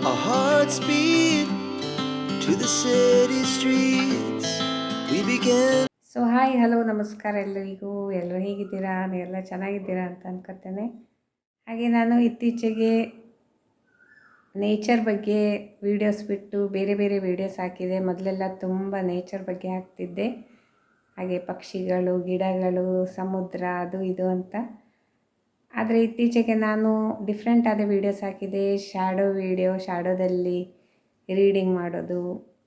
Our hearts beat to the city streets. We began. So hi hello ನಮಸ್ಕಾರ ಎಲ್ಲರಿಗೂ. ಎಲ್ಲರೂ ಹೇಗಿದ್ದೀರಾ? ಎಲ್ಲ ಚೆನ್ನಾಗಿದ್ದೀರಾ ಅಂತ ಅನ್ಕೋತೇನೆ. ಹಾಗೆ ನಾನು ಇತ್ತೀಚೆಗೆ ನೇಚರ್ ಬಗ್ಗೆ ವೀಡಿಯೋಸ್ ಬಿಟ್ಟು ಬೇರೆ ಬೇರೆ ವೀಡಿಯೋಸ್ ಹಾಕಿದೆ. ಮೊದಲೆಲ್ಲ ತುಂಬ ನೇಚರ್ ಬಗ್ಗೆ ಹಾಕ್ತಿದ್ದೆ. ಹಾಗೆ ಪಕ್ಷಿಗಳು, ಗಿಡಗಳು, ಸಮುದ್ರ, ಅದು ಇದು ಅಂತ. ಆದರೆ ಇತ್ತೀಚೆಗೆ ನಾನು ಡಿಫ್ರೆಂಟ್ ಆದ ವೀಡಿಯೋಸ್ ಹಾಕಿದೆ. ಶ್ಯಾಡೋ ವೀಡಿಯೋ ಶ್ಯಾಡೋದಲ್ಲಿ ರೀಡಿಂಗ್ ಮಾಡೋದು,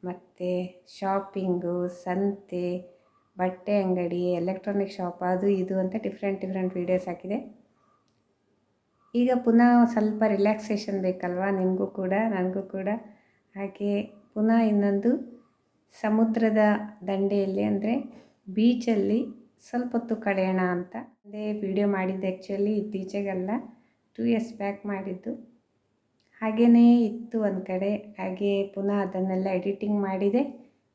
ಮತ್ತು ಶಾಪಿಂಗು ಸಂತೆ, ಬಟ್ಟೆ ಅಂಗಡಿ ಎಲೆಕ್ಟ್ರಾನಿಕ್ ಶಾಪ್ ಅದು ಇದು ಅಂತ ಡಿಫ್ರೆಂಟ್ ಡಿಫ್ರೆಂಟ್ ವೀಡಿಯೋಸ್ ಹಾಕಿದೆ. ಈಗ ಪುನಃ ಸ್ವಲ್ಪ ರಿಲ್ಯಾಕ್ಸೇಷನ್ ಬೇಕಲ್ವಾ? ನಿಮಗೂ ಕೂಡ, ನನಗೂ ಕೂಡ. ಹಾಗೆ ಪುನಃ ಇನ್ನೊಂದು ಸಮುದ್ರದ ದಂಡೆಯಲ್ಲಿ ಅಂದರೆ ಬೀಚಲ್ಲಿ ಸ್ವಲ್ಪ ಹೊತ್ತು ಕಳೆಯೋಣ ಅಂತ. ಅದೇ ವಿಡಿಯೋ ಮಾಡಿದ್ದೆ ಆ್ಯಕ್ಚುಲಿ ಇತ್ತೀಚೆಗೆಲ್ಲ. ಟೂ ಇಯರ್ಸ್ ಬ್ಯಾಕ್ ಮಾಡಿದ್ದು. ಹಾಗೆಯೇ ಇತ್ತು ಒಂದು ಕಡೆ. ಹಾಗೆ ಪುನಃ ಅದನ್ನೆಲ್ಲ ಎಡಿಟಿಂಗ್ ಮಾಡಿದೆ.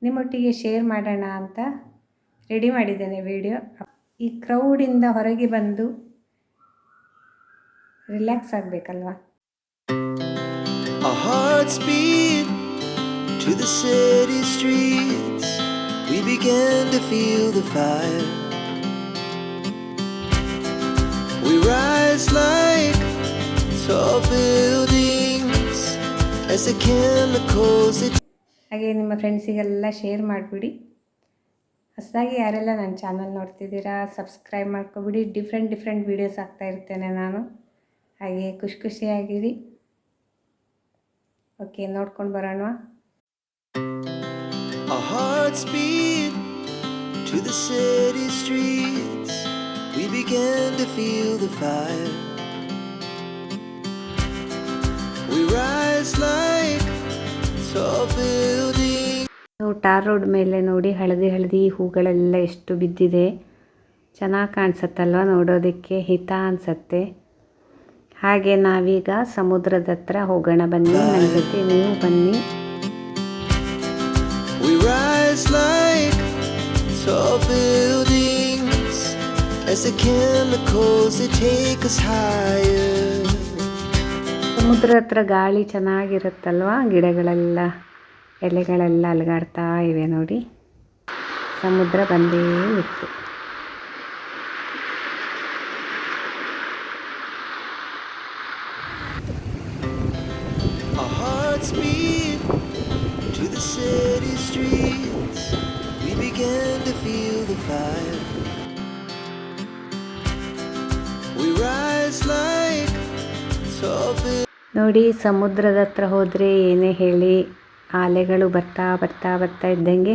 ನಿಮ್ಮೊಟ್ಟಿಗೆ ಶೇರ್ ಮಾಡೋಣ ಅಂತ ರೆಡಿ ಮಾಡಿದ್ದೇನೆ ವಿಡಿಯೋ ಈ ಕ್ರೌಡಿಂದ ಹೊರಗೆ ಬಂದು ರಿಲ್ಯಾಕ್ಸ್ ಆಗಬೇಕಲ್ವಾ? To the city streets. We began to feel the fire. ಹಾಗೆ ನಿಮ್ಮ ಫ್ರೆಂಡ್ಸಿಗೆಲ್ಲ ಶೇರ್ ಮಾಡಿಬಿಡಿ. ಹೊಸದಾಗಿ ಯಾರೆಲ್ಲ ನನ್ನ ಚಾನಲ್ ನೋಡ್ತಿದ್ದೀರಾ ಸಬ್ಸ್ಕ್ರೈಬ್ ಮಾಡ್ಕೊಬಿಡಿ. ಡಿಫ್ರೆಂಟ್ ಡಿಫ್ರೆಂಟ್ ವೀಡಿಯೋಸ್ ಆಗ್ತಾ ಇರ್ತೇನೆ ನಾನು. ಹಾಗೆ ಖುಷಿ ಖುಷಿಯಾಗಿರಿ. ಓಕೆ ನೋಡ್ಕೊಂಡು ಬರೋಣ. To the city streets. We began to feel the fire. We rise like tall buildings. ನಾವು ಟಾರ್ ರೋಡ್ ಮೇಲೆ ನೋಡಿ ಹಳದಿ ಹಳದಿ ಹೂಗಳೆಲ್ಲ ಎಷ್ಟು ಬಿದ್ದಿದೆ. ಚೆನ್ನಾಗಿ ಕಾಣಿಸತ್ತಲ್ವ ನೋಡೋದಕ್ಕೆ? ಹಿತ ಅನಿಸತ್ತೆ. ಹಾಗೆ ನಾವೀಗ ಸಮುದ್ರದ ಹತ್ರ ಹೋಗೋಣ ಬನ್ನಿ. ನನ್ನ ಜೊತೆ ನೀವು ಬನ್ನಿ. We rise like tall buildings as the chemicals they take us higher. ಸಮುದ್ರ ಹತ್ರ ಗಾಳಿ ಚೆನ್ನಾಗಿರುತ್ತಲ್ವ? ಗಿಡಗಳೆಲ್ಲ ಎಲೆಗಳೆಲ್ಲ ಅಲುಗಾಡ್ತಾ ಇವೆ ನೋಡಿ. ಸಮುದ್ರ ಬಂದೇ ಇತ್ತು To the city streets, we began to feel the fire. ನೋಡಿ, ಸಮುದ್ರದ ಹತ್ರ ಹೋದರೆ ಏನೇ ಹೇಳಿ, ಆಲೆಗಳು ಬರ್ತಾ ಬರ್ತಾ ಬರ್ತಾ ಇದ್ದಂಗೆ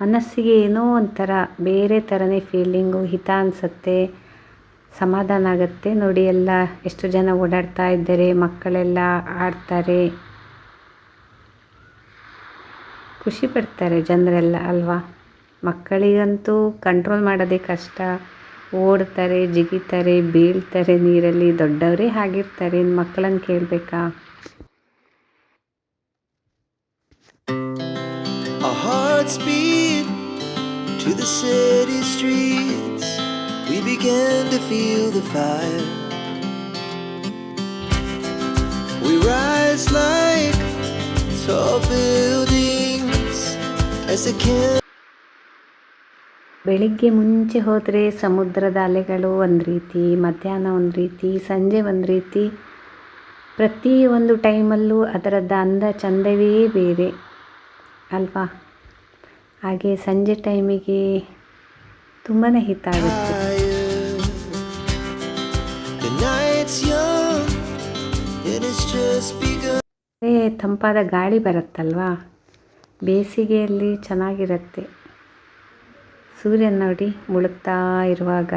ಮನಸ್ಸಿಗೆ ಏನೋ ಒಂಥರ ಬೇರೆ ಥರನೇ ಫೀಲಿಂಗು ಹಿತ ಅನಿಸುತ್ತೆ, ಸಮಾಧಾನ ಆಗುತ್ತೆ. ನೋಡಿ, ಎಲ್ಲ ಎಷ್ಟು ಜನ ಓಡಾಡ್ತಾ ಇದ್ದಾರೆ, ಮಕ್ಕಳೆಲ್ಲ ಆಡ್ತಾರೆ. ಖುಷಿ ಪಡ್ತಾರೆ ಜನರೆಲ್ಲ ಅಲ್ವಾ? ಮಕ್ಕಳಿಗಂತೂ ಕಂಟ್ರೋಲ್ ಮಾಡೋದೇ ಕಷ್ಟ. ಓಡ್ತಾರೆ ಜಿಗಿತಾರೆ ಬೀಳ್ತಾರೆ ನೀರಲ್ಲಿ ದೊಡ್ಡವರೇ ಹಾಗಿರ್ತಾರೆ ಇನ್ನು ಮಕ್ಕಳನ್ನು ಕೇಳಬೇಕಾ to the city streets. We began to feel the fire. We rise like tall buildings as the chem- ಬೆಳಿಗ್ಗೆ ಮುಂಚೆ ಹೋದರೆ ಸಮುದ್ರದ ಅಲೆಗಳು ಒಂದು ರೀತಿ, ಮಧ್ಯಾಹ್ನ ಒಂದು ರೀತಿ, ಸಂಜೆ ಒಂದು ರೀತಿ. ಪ್ರತಿ ಒಂದು ಟೈಮಲ್ಲೂ ಅದರದ್ದು ಅಂದ ಚಂದವೇ ಬೇರೆ ಅಲ್ವಾ? ಹಾಗೆ ಸಂಜೆ ಟೈಮಿಗೆ ತುಂಬಾ ಹಿತ ಆಗುತ್ತೆ. ತಂಪಾದ ಗಾಳಿ ಬರುತ್ತಲ್ವಾ? ಬೇಸಿಗೆಯಲ್ಲಿ ಚೆನ್ನಾಗಿರುತ್ತೆ. ಸೂರ್ಯ ನೋಡಿ ಮುಳುಗ್ತಾ ಇರುವಾಗ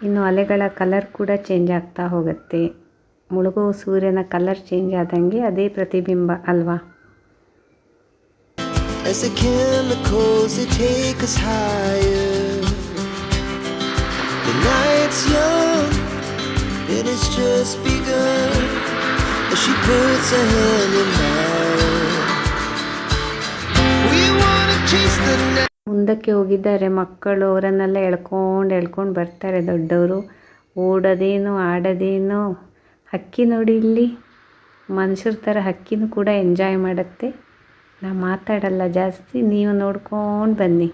ಇನ್ನು ಅಲೆಗಳ ಕಲರ್ ಕೂಡ ಚೇಂಜ್ ಆಗ್ತಾ ಹೋಗುತ್ತೆ ಮುಳುಗೋ ಸೂರ್ಯನ ಕಲರ್ ಚೇಂಜ್ ಆದಂಗೆ ಅದೇ ಪ್ರತಿಬಿಂಬ ಅಲ್ವಾ as the chemicals they take us higher. The night's young it has just begun as she puts her hand in mine. We wanna chase the night. ಮುಂದಕ್ಕೆ ಹೋಗಿದ್ದಾರೆ. ಮಕ್ಕಳು ಅವರನ್ನೆಲ್ಲ ಎಳ್ಕೊಂಡು ಎಳ್ಕೊಂಡು ಬರ್ತಾರೆ. ದೊಡ್ಡವರು ಓಡೋದೇನು ಆಡೋದೇನು ಹಕ್ಕಿ ನೋಡಿ ಇಲ್ಲಿ. ಮನುಷ್ಯರ ಥರ ಹಕ್ಕಿನೂ ಕೂಡ ಎಂಜಾಯ್ ಮಾಡುತ್ತೆ. ನಾ ಮಾತಾಡಲ್ಲ ಜಾಸ್ತಿ. ನೀವು ನೋಡ್ಕೊಂಡು ಬನ್ನಿ.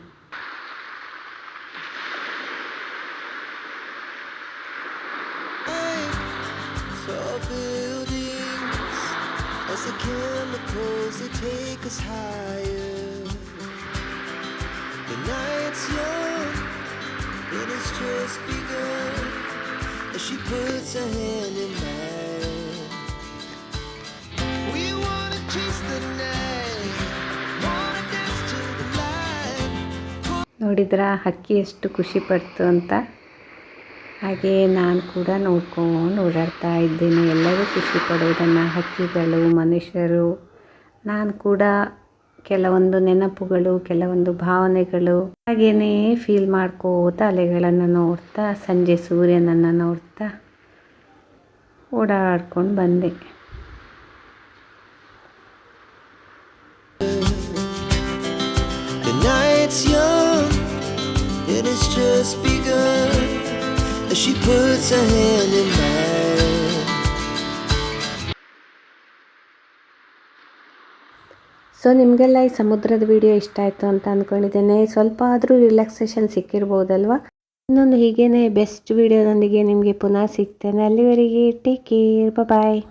Take us higher. The night's young but it's just begun as she puts her hand in mine. We wanna chase the night, wanna dance to the light. ನೋಡಿದ್ರ ಹಕ್ಕಿ ಎಷ್ಟು ಖುಷಿ ಪಡ್ತು ಅಂತ ಹಾಗೆ ನಾನು ಕೂಡ ನೋಡ್ಕೊಂಡು ಓಡಾಡ್ತಾ ಇದ್ದೇನೆ ಎಲ್ಲರೂ ಖುಷಿ ಪಡೋದನ್ನು ಹಕ್ಕಿಗಳು ಮನುಷ್ಯರು ನಾನು ಕೂಡ ಕೆಲವೊಂದು ನೆನಪುಗಳು, ಕೆಲವೊಂದು ಭಾವನೆಗಳು ಹಾಗೇನೇ ಫೀಲ್ ಮಾಡ್ಕೋತ ಅಲೆಗಳನ್ನು ನೋಡ್ತಾ, ಸಂಜೆ ಸೂರ್ಯನನ್ನು ನೋಡ್ತಾ ಓಡಾಡ್ಕೊಂಡು ಬಂದೆ night's just begun she puts her hand in mine. So ನಿಮಗೆಲ್ಲ ಈ ಸಮುದ್ರದ ವಿಡಿಯೋ ಇಷ್ಟ ಆಯಿತು ಅಂತ ಅಂದ್ಕೊಂಡಿದ್ದೇನೆ ಸ್ವಲ್ಪ ಆದರೂ ರಿಲ್ಯಾಕ್ಸೇಷನ್ ಸಿಕ್ಕಿರ್ಬೋದಲ್ವಾ? ಇನ್ನೊಂದು ಹೀಗೇನೆ ಬೆಸ್ಟ್ ವಿಡಿಯೋದೊಂದಿಗೆ ನಿಮಗೆ ಪುನಃ ಸಿಗ್ತೇನೆ. ಅಲ್ಲಿವರೆಗೆ ಟೇಕ್ ಕೇರ್ ಬಾಯ್